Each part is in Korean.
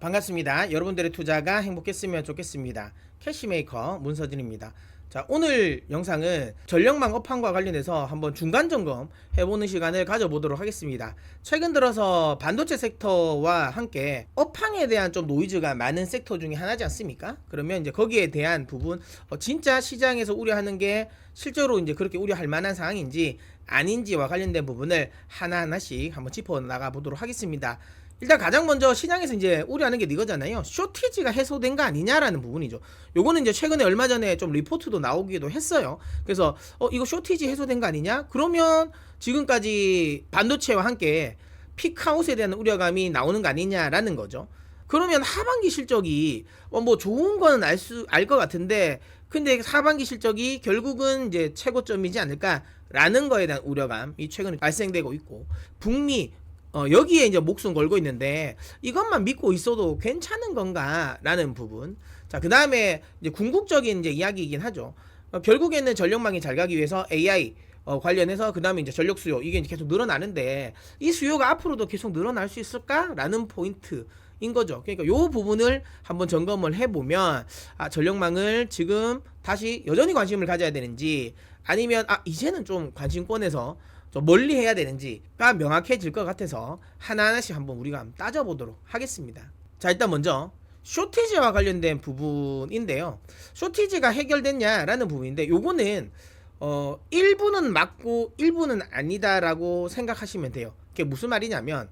반갑습니다. 여러분들의 투자가 행복했으면 좋겠습니다. 캐시메이커 문서진입니다. 자, 오늘 영상은 전력망 업황과 관련해서 한번 중간 점검 해보는 시간을 가져보도록 하겠습니다. 최근 들어서 반도체 섹터와 함께 업황에 대한 좀 노이즈가 많은 섹터 중에 하나지 않습니까? 그러면 이제 거기에 대한 부분, 어, 진짜 시장에서 우려하는 게 실제로 이제 그렇게 우려할 만한 상황인지 아닌지와 관련된 부분을 하나하나씩 한번 짚어 나가 보도록 하겠습니다. 일단 가장 먼저 시장에서 이제 우려하는 게 이거잖아요. 쇼티지가 해소된 거 아니냐라는 부분이죠. 요거는 이제 최근에 얼마 전에 좀 리포트도 나오기도 했어요. 그래서 어 이거 쇼티지 해소된 거 아니냐? 그러면 지금까지 반도체와 함께 피크아웃에 대한 우려감이 나오는 거 아니냐라는 거죠. 그러면 하반기 실적이 어뭐 좋은 거는 알 수 알 것 같은데 근데 하반기 실적이 결국은 이제 최고점이지 않을까라는 거에 대한 우려감이 최근에 발생되고 있고 북미 어, 여기에 이제 목숨 걸고 있는데 이것만 믿고 있어도 괜찮은 건가라는 부분. 자, 그 다음에 이제 궁극적인 이제 이야기이긴 하죠. 어, 결국에는 전력망이 잘 가기 위해서 AI 어, 관련해서 그 다음에 이제 전력 수요 이게 이제 계속 늘어나는데 이 수요가 앞으로도 계속 늘어날 수 있을까라는 포인트. 인 거죠. 그러니까 요 부분을 한번 점검을 해보면 아 전력망을 지금 다시 여전히 관심을 가져야 되는지 아니면 아 이제는 좀 관심권에서 좀 멀리 해야 되는지가 명확해질 것 같아서 하나하나씩 한번 우리가 한번 따져보도록 하겠습니다. 자 일단 먼저 쇼티지와 관련된 부분인데요. 쇼티지가 해결됐냐라는 부분인데 요거는 어 일부는 맞고 일부는 아니다라고 생각하시면 돼요. 그게 무슨 말이냐면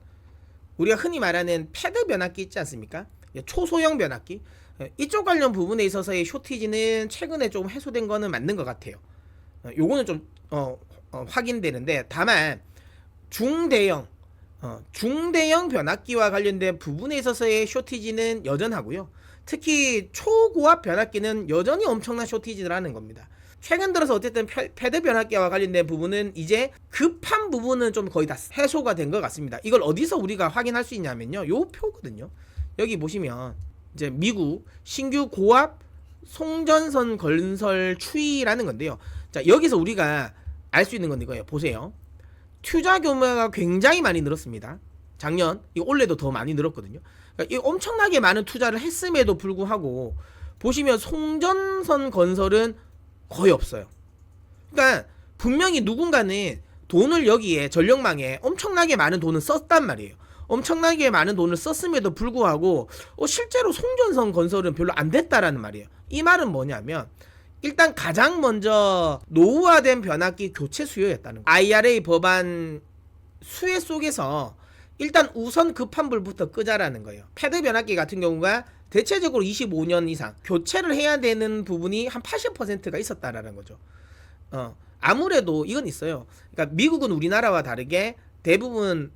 우리가 흔히 말하는 패드 변압기 있지 않습니까? 초소형 변압기 어, 이쪽 관련 부분에 있어서의 쇼티지는 최근에 좀 해소된 거는 맞는 것 같아요. 어, 요거는 좀 어, 어, 확인되는데 다만 중대형 어, 중대형 변압기와 관련된 부분에 있어서의 쇼티지는 여전하고요. 특히 초고압 변압기는 여전히 엄청난 쇼티지라는 겁니다. 최근 들어서 어쨌든 패- 패드 변압기와 관련된 부분은 이제 급한 부분은 좀 거의 다 해소가 된 것 같습니다. 이걸 어디서 우리가 확인할 수 있냐면요. 요 표거든요. 여기 보시면 이제 미국 신규 고압 송전선 건설 추이라는 건데요. 자, 여기서 우리가 알 수 있는 건 이거예요. 보세요. 투자 규모가 굉장히 많이 늘었습니다. 작년, 이 올해도 더 많이 늘었거든요. 그러니까 이 엄청나게 많은 투자를 했음에도 불구하고 보시면 송전선 건설은 거의 없어요. 그러니까 분명히 누군가는 돈을 여기에 전력망에 엄청나게 많은 돈을 썼단 말이에요. 엄청나게 많은 돈을 썼음에도 불구하고 어, 실제로 송전선 건설은 별로 안 됐다라는 말이에요. 이 말은 뭐냐면 일단 가장 먼저 노후화된 변압기 교체 수요였다는 거예요. IRA 법안 수혜 속에서 일단 우선 급한 불부터 끄자라는 거예요. 패드 변압기 같은 경우가 대체적으로 25년 이상 교체를 해야 되는 부분이 한 80%가 있었다라는 거죠. 어, 아무래도 이건 있어요. 그러니까 미국은 우리나라와 다르게 대부분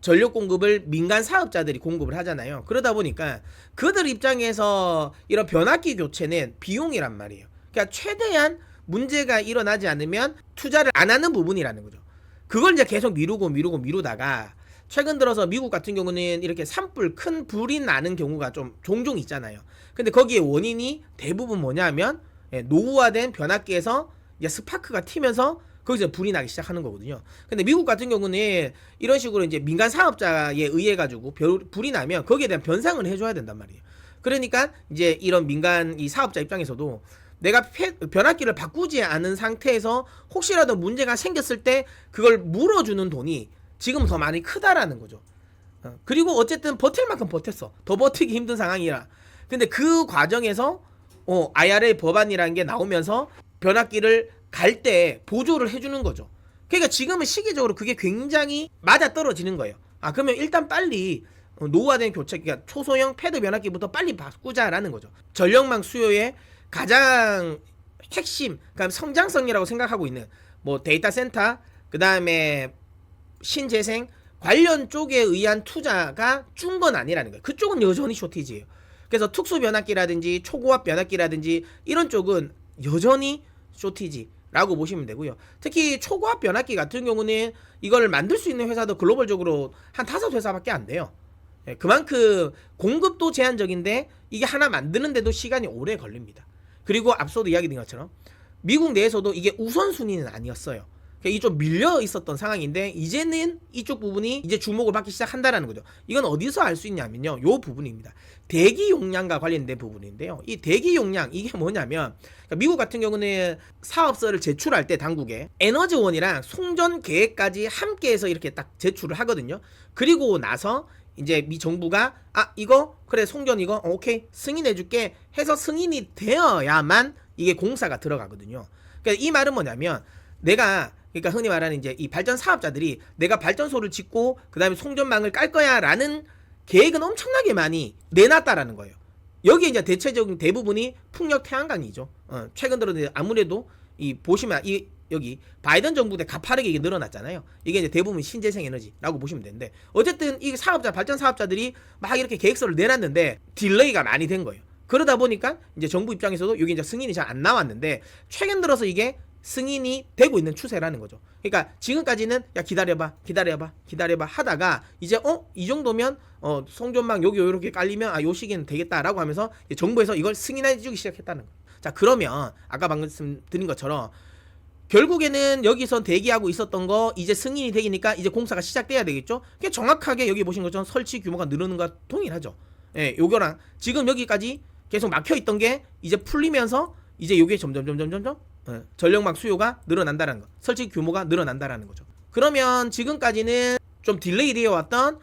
전력 공급을 민간 사업자들이 공급을 하잖아요. 그러다 보니까 그들 입장에서 이런 변압기 교체는 비용이란 말이에요. 그러니까 최대한 문제가 일어나지 않으면 투자를 안 하는 부분이라는 거죠. 그걸 이제 계속 미루고 미루고 미루다가 최근 들어서 미국 같은 경우는 이렇게 산불 큰 불이 나는 경우가 좀 종종 있잖아요. 근데 거기에 원인이 대부분 뭐냐면 예, 노후화된 변압기에서 이제 스파크가 튀면서 거기서 불이 나기 시작하는 거거든요. 근데 미국 같은 경우는 이런 식으로 이제 민간 사업자에 의해 가지고 불이 나면 거기에 대한 변상을 해줘야 된단 말이에요. 그러니까 이제 이런 민간 이 사업자 입장에서도 내가 패- 변압기를 바꾸지 않은 상태에서 혹시라도 문제가 생겼을 때 그걸 물어주는 돈이 지금 더 많이 크다라는 거죠. 어, 그리고 어쨌든 버틸 만큼 버텼어. 더 버티기 힘든 상황이라. 근데 그 과정에서 어, IRA 법안이라는 게 나오면서 변압기를 갈 때 보조를 해주는 거죠. 그러니까 지금은 시기적으로 그게 굉장히 맞아 떨어지는 거예요. 아 그러면 일단 빨리 어, 노후화된 교체, 그러니까 초소형 패드 변압기부터 빨리 바꾸자라는 거죠. 전력망 수요의 가장 핵심, 그러니까 성장성이라고 생각하고 있는 뭐 데이터 센터, 그 다음에 신재생 관련 쪽에 의한 투자가 준 건 아니라는 거예요. 그쪽은 여전히 쇼티지예요. 그래서 특수 변압기라든지 초고압 변압기라든지 이런 쪽은 여전히 쇼티지라고 보시면 되고요. 특히 초고압 변압기 같은 경우는 이걸 만들 수 있는 회사도 글로벌적으로 한 다섯 회사밖에 안 돼요. 예, 그만큼 공급도 제한적인데 이게 하나 만드는데도 시간이 오래 걸립니다. 그리고 앞서도 이야기드린 것처럼 미국 내에서도 이게 우선순위는 아니었어요. 이게 좀 밀려 있었던 상황인데 이제는 이쪽 부분이 이제 주목을 받기 시작한다라는 거죠. 이건 어디서 알 수 있냐면요. 요 부분입니다. 대기 용량과 관련된 부분인데요. 이 대기 용량 이게 뭐냐면 그러니까 미국 같은 경우는 사업서를 제출할 때 당국에 에너지원이랑 송전 계획까지 함께해서 이렇게 딱 제출을 하거든요. 그리고 나서 이제 미 정부가 아 이거 그래 송전 이거 어, 오케이 승인해줄게 해서 승인이 되어야만 이게 공사가 들어가거든요. 그러니까 이 말은 뭐냐면 내가 그러니까 흔히 말하는 이제 이 발전 사업자들이 내가 발전소를 짓고 그다음에 송전망을 깔 거야라는 계획은 엄청나게 많이 내놨다라는 거예요. 여기에 이제 대체적인 대부분이 풍력 태양광이죠. 어, 최근 들어 아무래도 이 보시면 이 여기 바이든 정부 때 가파르게 이게 늘어났잖아요. 이게 이제 대부분 신재생 에너지라고 보시면 되는데 어쨌든 이 사업자 발전 사업자들이 막 이렇게 계획서를 내놨는데 딜레이가 많이 된 거예요. 그러다 보니까 이제 정부 입장에서도 여기 이제 승인이 잘 안 나왔는데 최근 들어서 이게 승인이 되고 있는 추세라는 거죠. 그러니까 지금까지는 야 기다려봐, 기다려봐, 기다려봐 하다가 이제 어 이 정도면 어 송전망 여기 요렇게 깔리면 아요 시기는 되겠다라고 하면서 정부에서 이걸 승인해 주기 시작했다는 거예요. 자 그러면 아까 방금 말씀드린 것처럼 결국에는 여기서 대기하고 있었던 거 이제 승인이 되니까 이제 공사가 시작돼야 되겠죠. 그게 정확하게 여기 보신 것처럼 설치 규모가 늘어는 것과 동일하죠. 예, 요거랑 지금 여기까지 계속 막혀 있던 게 이제 풀리면서 이제 요게 점점 점점 점점 예, 전력망 수요가 늘어난다는 거. 설치 규모가 늘어난다라는 거죠. 그러면 지금까지는 좀 딜레이 되어 왔던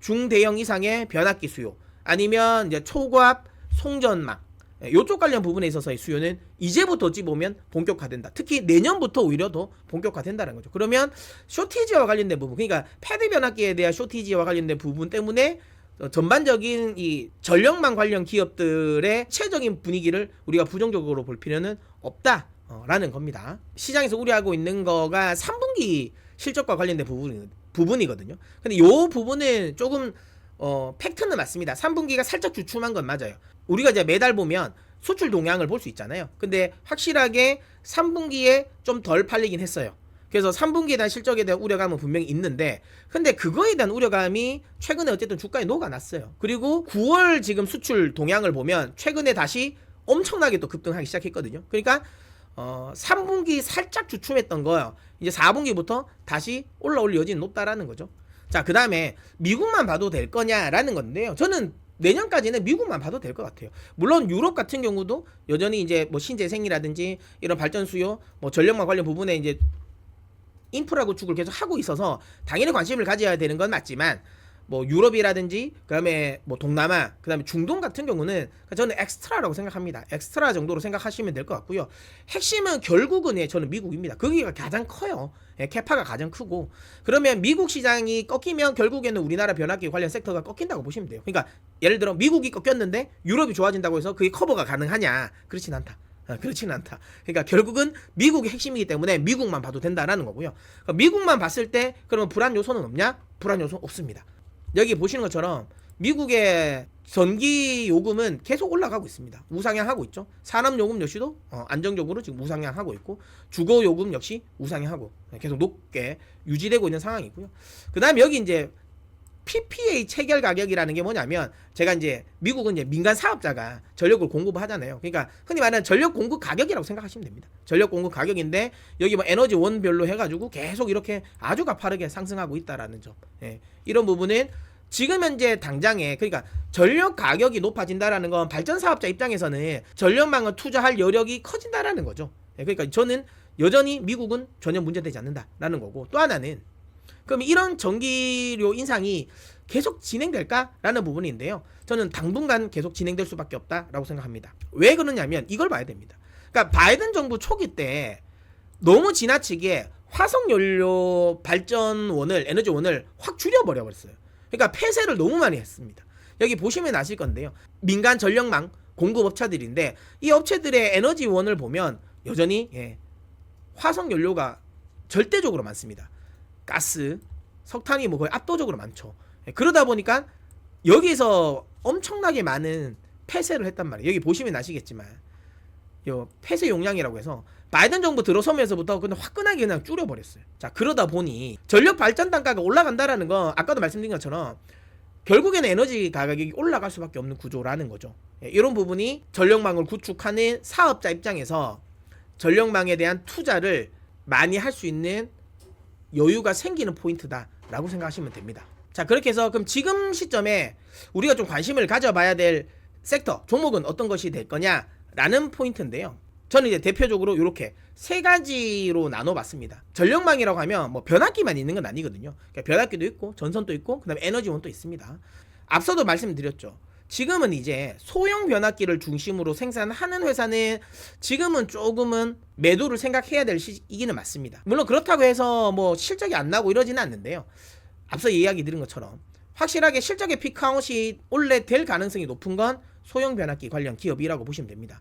중대형 이상의 변압기 수요 아니면 이제 초고압 송전망 예, 요쪽 관련 부분에 있어서의 수요는 이제부터 보면 본격화된다. 특히 내년부터 오히려 더 본격화된다는 거죠. 그러면 쇼티지와 관련된 부분, 그러니까 패드 변압기에 대한 쇼티지와 관련된 부분 때문에 어, 전반적인 이 전력망 관련 기업들의 체적인 분위기를 우리가 부정적으로 볼 필요는 없다라는 겁니다. 시장에서 우려하고 있는 거가 3분기 실적과 관련된 부분, 부분이거든요. 근데 이 부분은 조금 어, 팩트는 맞습니다. 3분기가 살짝 주춤한 건 맞아요. 우리가 이제 매달 보면 수출 동향을 볼 수 있잖아요. 근데 확실하게 3분기에 좀 덜 팔리긴 했어요. 그래서 3분기에 대한 실적에 대한 우려감은 분명히 있는데 근데 그거에 대한 우려감이 최근에 어쨌든 주가에 녹아났어요. 그리고 9월 지금 수출 동향을 보면 최근에 다시 엄청나게 또 급등하기 시작했거든요. 그러니까 어 3분기 살짝 주춤했던 거요. 이제 4분기부터 다시 올라올 여지는 높다라는 거죠. 자, 그 다음에 미국만 봐도 될 거냐라는 건데요. 저는 내년까지는 미국만 봐도 될 것 같아요. 물론 유럽 같은 경우도 여전히 이제 뭐 신재생이라든지 이런 발전 수요, 뭐 전력망 관련 부분에 이제 인프라 구축을 계속 하고 있어서 당연히 관심을 가져야 되는 건 맞지만 뭐 유럽이라든지 그다음에 뭐 동남아 그다음에 중동 같은 경우는 저는 엑스트라라고 생각합니다. 엑스트라 정도로 생각하시면 될 것 같고요. 핵심은 결국은 예, 저는 미국입니다. 거기가 가장 커요. 예, 캐파가 가장 크고 그러면 미국 시장이 꺾이면 결국에는 우리나라 변압기 관련 섹터가 꺾인다고 보시면 돼요. 그러니까 예를 들어 미국이 꺾였는데 유럽이 좋아진다고 해서 그게 커버가 가능하냐? 그렇진 않다. 아, 그렇지는 않다. 그러니까 결국은 미국이 핵심이기 때문에 미국만 봐도 된다라는 거고요. 그러니까 미국만 봤을 때 그러면 불안 요소는 없냐? 불안 요소 없습니다. 여기 보시는 것처럼 미국의 전기 요금은 계속 올라가고 있습니다. 우상향하고 있죠. 산업 요금 역시도 어, 안정적으로 지금 우상향하고 있고 주거 요금 역시 우상향하고 계속 높게 유지되고 있는 상황이고요. 그다음에 여기 이제 PPA 체결 가격이라는 게 뭐냐면 제가 이제 미국은 이제 민간 사업자가 전력을 공급하잖아요. 그러니까 흔히 말하는 전력 공급 가격이라고 생각하시면 됩니다. 전력 공급 가격인데 여기 뭐 에너지 원별로 해가지고 계속 이렇게 아주 가파르게 상승하고 있다라는 점. 예, 이런 부분은 지금 현재 당장에 그러니까 전력 가격이 높아진다라는 건 발전 사업자 입장에서는 전력망을 투자할 여력이 커진다라는 거죠. 예, 그러니까 저는 여전히 미국은 전혀 문제되지 않는다라는 거고 또 하나는 그럼 이런 전기료 인상이 계속 진행될까라는 부분인데요. 저는 당분간 계속 진행될 수밖에 없다라고 생각합니다. 왜 그러냐면 이걸 봐야 됩니다. 그러니까 바이든 정부 초기 때 너무 지나치게 화석 연료 발전원을 에너지원을 확 줄여버려 버렸어요. 그러니까 폐쇄를 너무 많이 했습니다. 여기 보시면 아실 건데요. 민간 전력망 공급업체들인데 이 업체들의 에너지원을 보면 여전히 예, 화석 연료가 절대적으로 많습니다. 가스, 석탄이 뭐 거의 압도적으로 많죠. 예, 그러다 보니까 여기서 엄청나게 많은 폐쇄를 했단 말이에요. 여기 보시면 아시겠지만 요 폐쇄 용량이라고 해서 바이든 정부 들어서면서부터 그냥 화끈하게 그냥 줄여버렸어요. 자 그러다 보니 전력 발전 단가가 올라간다라는 건 아까도 말씀드린 것처럼 결국에는 에너지 가격이 올라갈 수밖에 없는 구조라는 거죠. 예, 이런 부분이 전력망을 구축하는 사업자 입장에서 전력망에 대한 투자를 많이 할 수 있는 여유가 생기는 포인트다라고 생각하시면 됩니다. 자 그렇게 해서 그럼 지금 시점에 우리가 좀 관심을 가져봐야 될 섹터 종목은 어떤 것이 될 거냐라는 포인트인데요. 저는 이제 대표적으로 이렇게 세 가지로 나눠봤습니다. 전력망이라고 하면 뭐 변압기만 있는 건 아니거든요. 그러니까 변압기도 있고 전선도 있고 그다음에 에너지원도 있습니다. 앞서도 말씀드렸죠. 지금은 이제 소형 변압기를 중심으로 생산하는 회사는 지금은 조금은 매도를 생각해야 될 시기는 맞습니다. 물론 그렇다고 해서 뭐 실적이 안 나고 이러지는 않는데요. 앞서 이야기 드린 것처럼 확실하게 실적의 피크아웃이 원래 될 가능성이 높은 건 소형 변압기 관련 기업이라고 보시면 됩니다.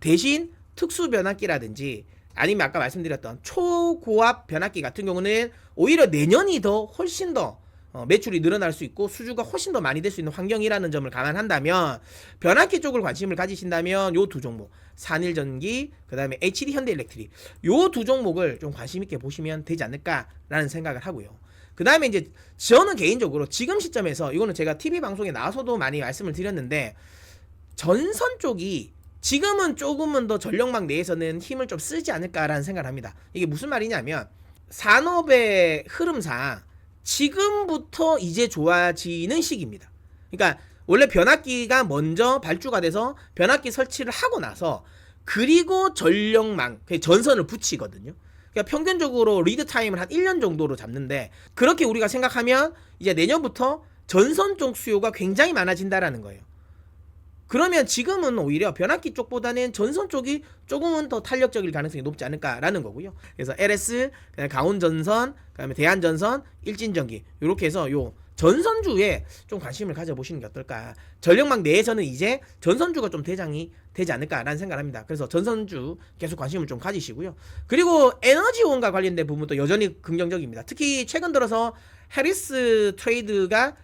대신 특수 변압기라든지 아니면 아까 말씀드렸던 초고압 변압기 같은 경우는 오히려 내년이 더 훨씬 더 어, 매출이 늘어날 수 있고 수주가 훨씬 더 많이 될 수 있는 환경이라는 점을 감안한다면 변압기 쪽을 관심을 가지신다면 요 두 종목 산일전기 그다음에 HD 현대일렉트릭 요 두 종목을 좀 관심 있게 보시면 되지 않을까라는 생각을 하고요. 그 다음에 이제 저는 개인적으로 지금 시점에서 이거는 제가 TV 방송에 나와서도 많이 말씀을 드렸는데 전선 쪽이 지금은 조금은 더 전력망 내에서는 힘을 좀 쓰지 않을까라는 생각을 합니다. 이게 무슨 말이냐면 산업의 흐름상 지금부터 이제 좋아지는 시기입니다. 그러니까 원래 변압기가 먼저 발주가 돼서 변압기 설치를 하고 나서 그리고 전력망, 그 전선을 붙이거든요. 그러니까 평균적으로 리드 타임을 한 1년 정도로 잡는데 그렇게 우리가 생각하면 이제 내년부터 전선 쪽 수요가 굉장히 많아진다라는 거예요. 그러면 지금은 오히려 변압기 쪽보다는 전선 쪽이 조금은 더 탄력적일 가능성이 높지 않을까라는 거고요. 그래서 LS, 그다음에 강원 전선, 그다음에 대한 전선, 일진 전기 이렇게 해서 요 전선주에 좀 관심을 가져보시는 게 어떨까. 전력망 내에서는 이제 전선주가 좀 대장이 되지 않을까라는 생각을 합니다. 그래서 전선주 계속 관심을 좀 가지시고요. 그리고 에너지원과 관련된 부분도 여전히 긍정적입니다. 특히 최근 들어서 해리스 트레이드가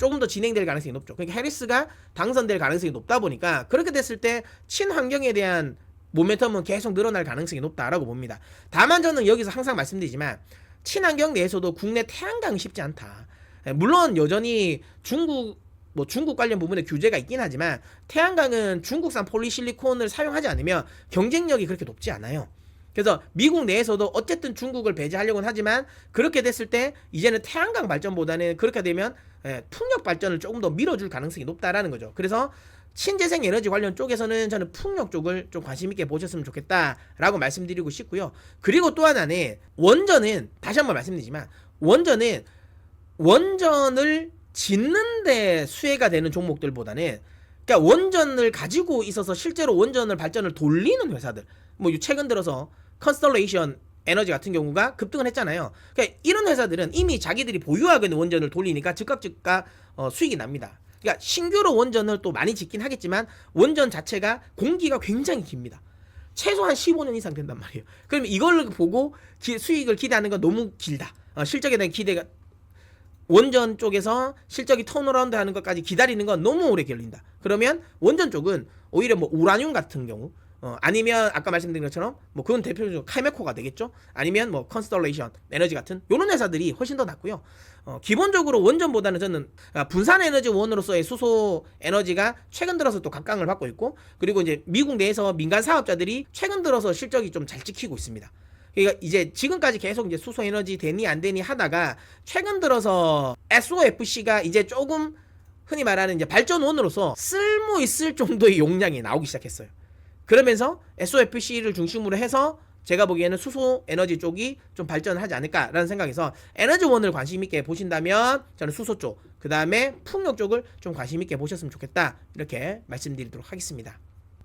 조금 더 진행될 가능성이 높죠. 그러니까 해리스가 당선될 가능성이 높다 보니까 그렇게 됐을 때 친환경에 대한 모멘텀은 계속 늘어날 가능성이 높다라고 봅니다. 다만 저는 여기서 항상 말씀드리지만 친환경 내에서도 국내 태양광이 쉽지 않다. 예, 물론 여전히 중국 뭐 중국 관련 부분에 규제가 있긴 하지만 태양광은 중국산 폴리실리콘을 사용하지 않으면 경쟁력이 그렇게 높지 않아요. 그래서 미국 내에서도 어쨌든 중국을 배제하려고는 하지만 그렇게 됐을 때 이제는 태양광 발전보다는 그렇게 되면 예, 풍력 발전을 조금 더 밀어줄 가능성이 높다라는 거죠. 그래서 신재생 에너지 관련 쪽에서는 저는 풍력 쪽을 좀 관심 있게 보셨으면 좋겠다라고 말씀드리고 싶고요. 그리고 또 하나는 원전은 다시 한번 말씀드리지만 원전은 원전을 짓는데 수혜가 되는 종목들보다는 그러니까 원전을 가지고 있어서 실제로 원전을 발전을 돌리는 회사들 뭐 최근 들어서 컨스톨레이션 에너지 같은 경우가 급등을 했잖아요. 그러니까 이런 회사들은 이미 자기들이 보유하고 있는 원전을 돌리니까 즉각 즉각 어, 수익이 납니다. 그러니까 신규로 원전을 또 많이 짓긴 하겠지만 원전 자체가 공기가 굉장히 깁니다. 최소한 15년 이상 된단 말이에요. 그럼 이걸 보고 기, 수익을 기대하는 건 너무 길다. 어, 실적에 대한 기대가 원전 쪽에서 실적이 턴어라운드 하는 것까지 기다리는 건 너무 오래 걸린다. 그러면 원전 쪽은 오히려 뭐 우라늄 같은 경우 어, 아니면 아까 말씀드린 것처럼 뭐 그건 대표적으로 카메코가 되겠죠. 아니면 뭐 컨스톨레이션 에너지 같은 이런 회사들이 훨씬 더 낫고요. 어, 기본적으로 원전보다는 저는 아, 분산 에너지 원으로서의 수소 에너지가 최근 들어서 또 각광을 받고 있고 그리고 이제 미국 내에서 민간 사업자들이 최근 들어서 실적이 좀잘 지키고 있습니다. 그러니까 이제 지금까지 계속 이제 수소 에너지 되니 안 되니 하다가 최근 들어서 SOFC가 이제 조금 흔히 말하는 이제 발전원으로서 쓸모 있을 정도의 용량이 나오기 시작했어요. 그러면서 SOFC를 중심으로 해서 제가 보기에는 수소 에너지 쪽이 좀 발전을 하지 않을까라는 생각에서 에너지원을 관심 있게 보신다면 저는 수소 쪽, 그 다음에 풍력 쪽을 좀 관심 있게 보셨으면 좋겠다 이렇게 말씀드리도록 하겠습니다.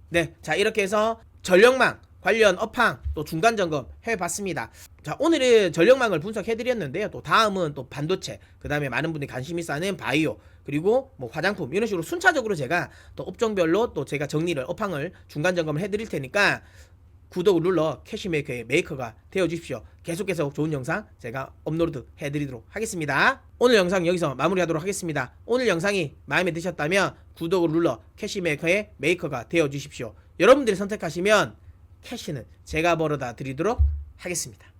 네, 자 이렇게 해서 전력망 관련 업황 또 중간 점검 해봤습니다. 자 오늘은 전력망을 분석해드렸는데요. 또 다음은 또 반도체, 그 다음에 많은 분들이 관심 있어 하는 바이오, 그리고 뭐 화장품 이런 식으로 순차적으로 제가 또 업종별로 또 제가 정리를 업황을 중간 점검을 해드릴 테니까 구독을 눌러 캐시메이커의 메이커가 되어 주십시오. 계속해서 좋은 영상 제가 업로드 해드리도록 하겠습니다. 오늘 영상 여기서 마무리하도록 하겠습니다. 오늘 영상이 마음에 드셨다면 구독을 눌러 캐시메이커의 메이커가 되어 주십시오. 여러분들이 선택하시면 캐시는 제가 벌어다 드리도록 하겠습니다.